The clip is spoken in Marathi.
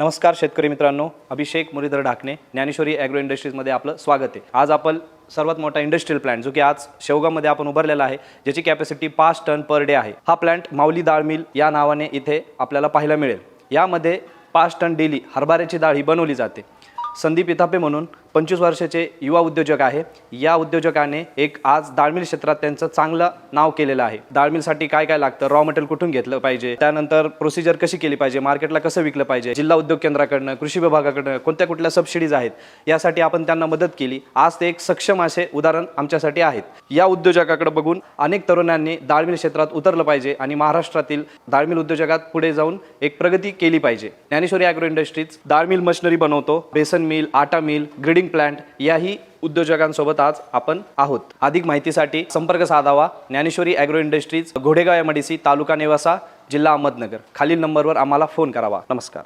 नमस्कार शेतकरी मित्रांनो अभिषेक मुरीधर ढाकणे ज्ञानेश्वरी ॲग्रो इंडस्ट्रीजमध्ये आपलं स्वागत आहे. आज आपण सर्वात मोठा इंडस्ट्रियल प्लांट जो की आज शेवगामध्ये आपण उभारलेला आहे ज्याची कॅपॅसिटी पाच टन पर डे आहे. हा प्लांट माऊली डाळ मिल या नावाने इथे आपल्याला पाहायला मिळेल. यामध्ये पाच टन डेली हरभऱ्याची डाळ ही बनवली जाते. संदीप इथापे म्हणून पंचवीस वर्षाचे युवा उद्योजक आहे. या उद्योजकाने एक आज डाळमिल क्षेत्रात त्यांचं चांगलं नाव केलेलं आहे. दाळमिलसाठी काय काय लागतं? रॉ मटेरियल कुठून घेतलं पाहिजे? त्यानंतर प्रोसिजर कशी केली पाहिजे? मार्केटला कसं विकलं पाहिजे? जिल्हा उद्योग केंद्राकडनं कृषी विभागाकडनं कोणत्या कुठल्या सबसिडीज आहेत? यासाठी आपण त्यांना मदत केली. आज ते एक सक्षम असे उदाहरण आमच्यासाठी आहेत. या उद्योजकाकडे बघून अनेक तरुणांनी दाळमिल क्षेत्रात उतरलं पाहिजे आणि महाराष्ट्रातील दाळमिल उद्योजकात पुढे जाऊन एक प्रगती केली पाहिजे. ज्ञानेश्वरी ॲग्रो इंडस्ट्रीज दाळमिल मशिनरी बनवतो. बेसन मिल आटा मिल ग्रेडिंग प्लांट याही उद्योजकांसोबत आज आपण आहोत. अधिक माहितीसाठी संपर्क साधावा. ज्ञानेश्वरी ॲग्रो इंडस्ट्रीज घोडेगाव एमडीसी तालुका नेवासा जिल्हा अहमदनगर. खालील नंबरवर आम्हाला फोन करावा. नमस्कार.